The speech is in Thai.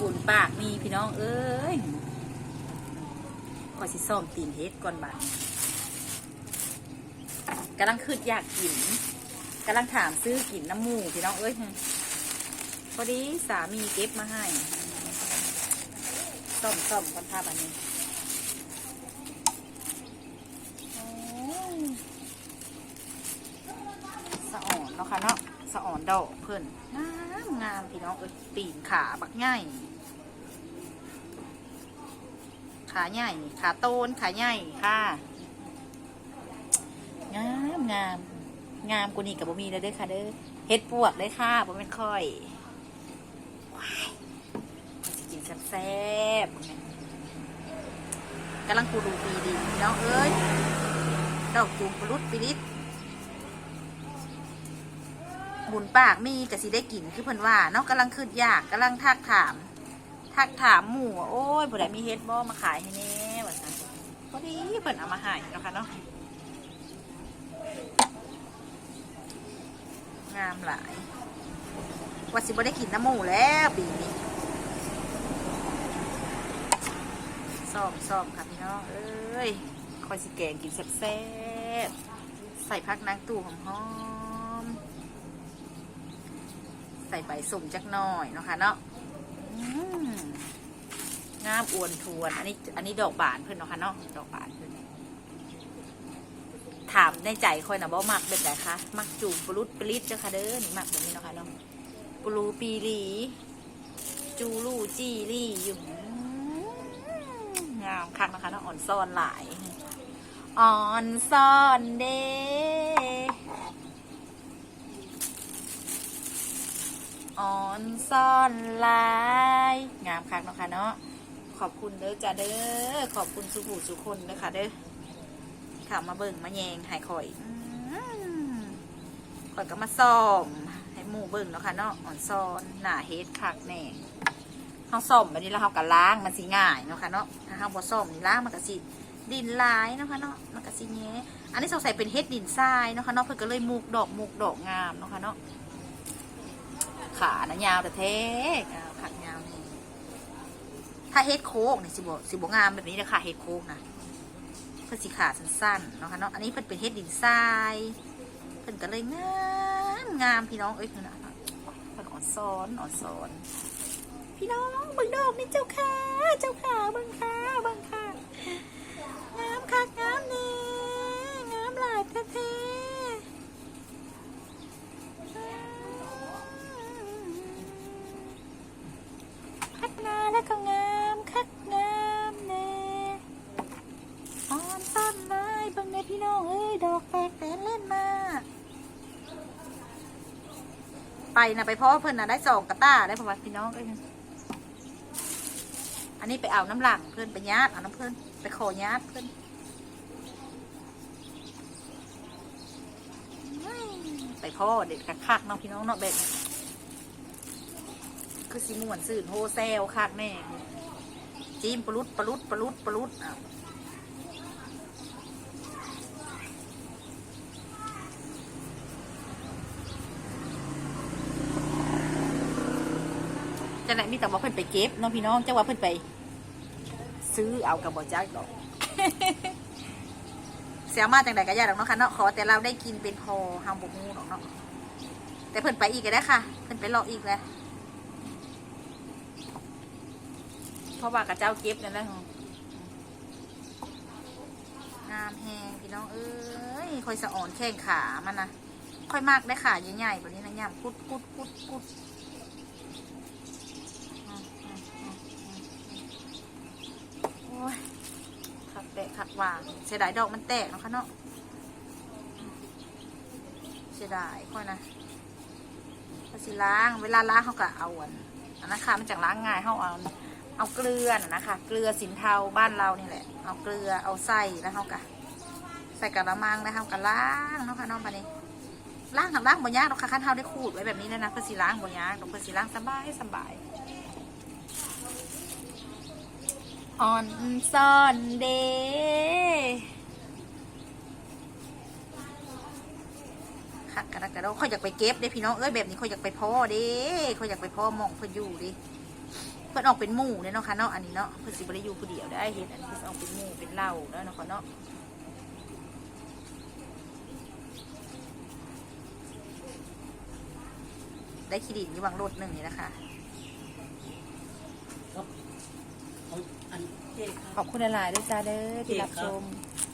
บุญปากมีพี่น้องเอ้ยขอสิซ่อมตีนเฮ็ดก่อนบัดกำลังคืดอยากกินกำลังถามซื้อกินน้ำมูพี่น้องเอ้ยพอดีสามีเก็บมาให้ซ่อมซ่อมก่อนภาพอันนี้อ้ยสะอ่อนเนาะค่ะเนาะสะอ่อนดอกเพิ่นามงามพี่น้องเอ้ยตีนขาบักใหญ่ขาใหญ่ขาโตนขาใหญ่ค่ะงามงามงามกว่านี้กับบ่มีเลยเด้อค่ะเด้อเฮ็ดปวกเลยค่ะบ่แม่นค่อยว้ายจะกินแซ่บๆกำลังกูดูปีดีน้องเอ้ยดอกจูงปลุดปิลิด บุญปากมีกะสิได้กินคือเพิ่นว่าเนาะกำลังคืดยากกำลังทักถามทักถามหมู่โอ้ยผู้ใดมีเฮ็ดบ่มาขายให้แน่ว่าซั่นพอดีเพิ่นเอามาให้เนาะค่ะเนาะงามหลายว่าสิบ่ได้กินน้ำหมูแล้วปีนี้ซ่อมซ่อมค่ะพี่น้องเอ้ยคอยสิแกงกินแซ่บๆใส่พักนางตู่หอมๆ ใส่ใบสุ่มจักหน่อยเนาะค่ะเนาะงามอวนทวน อันนี้ อันนี้ดอกบานเพื่อนเนาะค่ะเนาะดอกบานเพื่อนถามในใจคอยนะบ่มักเป็นไงคะมักจูบปลุดปลิดเจ้าค่ะเด้อนี่มักแบบนี้เนาะค่ะเนาะปลูปีหลี จูลูจีรี่อยู่งามคักนะคะเนาะอ่อนซ่อนหลายอ่อนซ่อนเด้ อ่อนซ่อนลาย งามคักเนาะค่ะเนาะขอบคุณเด้อจ้าเด้อขอบคุณสุภูสุคนเด้อค่ะเด้อข่าวมาเบิ่งมาแยงใหายข่อยข่อยก็มาซ่อมให้หมูเบิ่งเนาะค่ะเนาะอ่อนซ้อนหน้าเฮ็ดคักแน่เฮาซ่อมแบบนี้แล้วเฮาก็ล้างมันสิง่ายเนาะค่ะเนาะถ้าเฮาบ่ซ่อมนี่ล้างมันก็สิดินลายเนาะค่ะเนาะมันก็สิแย่อันนี้สงสัยเป็นเฮ็ดดินทรายเนาะค่ะเนาะเพิ่นก็เลยมุกดอกมุกดอกงามเนาะค่ะเนาะ ขานะยาวแต่แท้ยาวขัดยาวนี่ถ้าเฮ็ดโค้กนี่ยสิบสิบงามแบบนี้เด้อค่ะเฮ็ดโค้กนะเพื่อสีขาสั้นๆนะค่ะเนาะอันนี้เพิ่นเป็นเฮ็ดดินทรายเพิ่นก็เลยงามงามพี่น้องเอ้ยคือนะเพิ่นอ่อนซ้อนอ่อนซ้อนพี่น้องเบิ่งดอกนี่เจ้าค่ะเจ้าค่ะเบิ่งค่ะเบิ่งค่ะ ไปนะไปเพราะว่าเพิ่นน่ะได้สองกระต้าได้ประวัติพี่น้องเอ้ยอันนี้ไปเอาน้ำหลังเพิ่อนไปญาติเอาน้ำเพิ่อนไปขอญาติเพิ่อนไปพ่อเด็ดคักๆเนาะพี่น้องเนาะเบ็ดคือสิม่วนสื่นโฮเซลคักแน่จิ้มปลุดปลุดปลุดปลุดอ้า จังไหนมีแต่ว่าเพิ่นไปเก็บน้องพี่น้องจังว่าเพิ่นไป ซื้อเอากับบ่จักดอกเสียมาจังใดก็ยากดอกเนาะค่ะเนาะขอแต่เราได้กินเป็นพอเฮาบ่ฮู้ดอกเนาะแต่เพิ่นไปอีกก็ได้ค่ะ เพิ่นไปรออีกแล้วเพราะว่ากับเจ้าเก็บนั่นแหละงามแฮงพี่น้องเอ้ยค่อยสะอ่อนแข้งขามันนะค่อยมากได้ขาใหญ่ๆแบบนี้นะย่ำกุดกุดกุดกุด โอ้ยขักแตกขักวางเสียดายดอกมันแตกเนาะคะเนาะเสียดายค่อยนะพอสิล้าง เวลาล้างเขาก็เอาอันอันนั้ค่ะมันจากล้างง่ายเขาเอาเอาเกลือนะนะคะ เกลือสินเทาบ้านเรานี่แหละ เอาเกลือเอาใส่แล้วเขาก็ใส่กระมังแล้วเขาก็ล้างเนาะค่ะน้องปานี้ล้างกับล้างบ่ยากหรอกค่ะขั้นเท้าได้ขูดไว้แบบนี้แล้วนะเพื่อสิล้างบ่ยากเพื่อสิล้างสบายสบาย อ่อนซ่อนเดคักกระดกกระโดดเขาอยากไปเก็บเด้พี่น้องเอ้ยแบบนี้เขาอยากไปพ่อเด้เขาอยากไปพ่อมองเพื่ออยู่เดิเพื่อนออกเป็นหมู่เนี่ยเนาะค่ะเนาะอันนี้เนาะเพิ่นสิบ่ได้อยู่ผู้เดียวได้เห็นอันนี้เพิ่นออกเป็นหมู่เป็นเหล่าเนาะเนาะค่ะเนาะได้ขีดินอยู่บางรถหนึ่งนี่นะคะ ครับเอาอันเจ๊ครับ ขอบคุณหลายๆด้วยจ้าเด้อที่รับชม